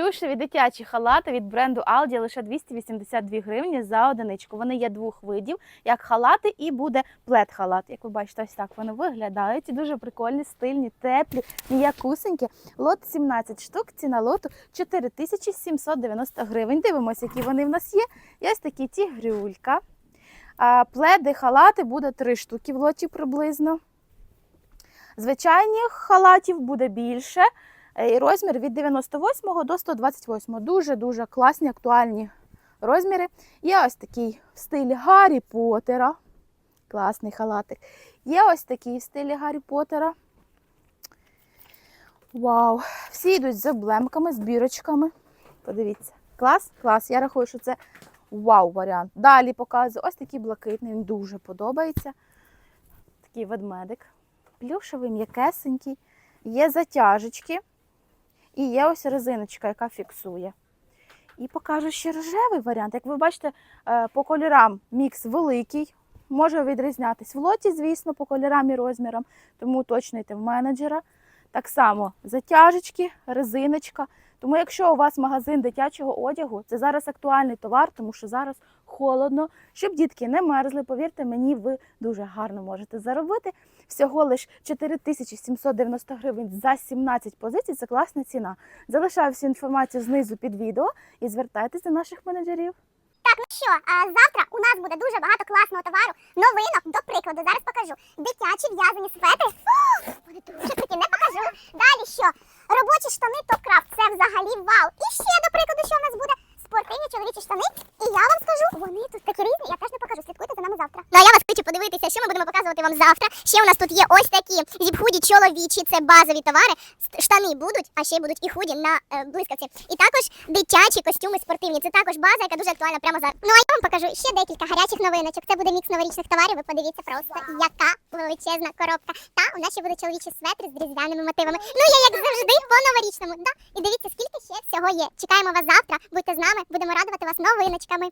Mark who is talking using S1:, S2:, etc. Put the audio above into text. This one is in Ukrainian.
S1: Плюшеві дитячі халати від бренду Aldi лише 282 гривні за одиничку. Вони є двох видів, як халати і буде плед-халат. Як ви бачите, ось так вони виглядають. Дуже прикольні, стильні, теплі, м'якусенькі. Лот 17 штук, ціна лоту 4790 гривень. Дивимося, які вони в нас є. Ось такі тігрюлька. А пледи, халати буде три штуки в лоті приблизно. Звичайних халатів буде більше. Е, І розмір від 98 до 128. Дуже-дуже класні, актуальні розміри. Є ось такий в стилі Гаррі Поттера. Класний халатик. Є ось такий в стилі Гаррі Поттера. Вау! Всі йдуть з облемками, з бірочками. Подивіться. Клас, клас. Я рахую, що це вау варіант. Далі показую ось такий блакитний, він дуже подобається. Такий ведмедик. Плюшевий, м'якесенький. Є затяжечки. І є ось резиночка, яка фіксує. І покажу ще рожевий варіант. Як ви бачите, е, по кольорам мікс великий, може відрізнятись в лоті, звісно, по кольорам і розмірам, тому уточнюйте в менеджера. Так само затяжечки, резиночка. Тому якщо у вас магазин дитячого одягу, це зараз актуальний товар, тому що зараз холодно, щоб дітки не мерзли, повірте мені, ви дуже гарно можете заробити. Всього лиш 4790 гривень за 17 позицій. Це класна ціна. Залишаю всю інформацію знизу під відео і звертайтеся до наших менеджерів.
S2: Так, ну що, а завтра у нас буде дуже багато класного товару, новинок, до прикладу, зараз покажу. Дитячі в'язані светри. Фу, вони дуже круті, не покажу. Далі що? Робочі штани топ-крафт, це взагалі вау. І ще, до прикладу, що в нас буде? Спортивні чоловічі штани. І я вам скажу, вони тут такі різні, я теж не покажу. Слідкуйте за нами завтра. Ну а я вас хочу подивитися, що ми будемо показувати вам завтра. Ще у нас тут є ось такі зіп-худі чоловічі, це базові товари. Штани будуть, а ще будуть і худі на е, блискавці. І також дитячі костюми спортивні. Це також база, яка дуже актуальна прямо зараз. Ну а я вам покажу ще декілька гарячих новиночок. Це буде мікс новорічних товарів. Ви подивіться просто, яка величезна коробка. Та у нас ще буде чоловічі светри з різдвяними мотивами. Ну я як завжди по новорічному. Да? І дивіться, скільки ще всього є. Чекаємо вас завтра. Будьте з нами, будемо радувати вас новиночками.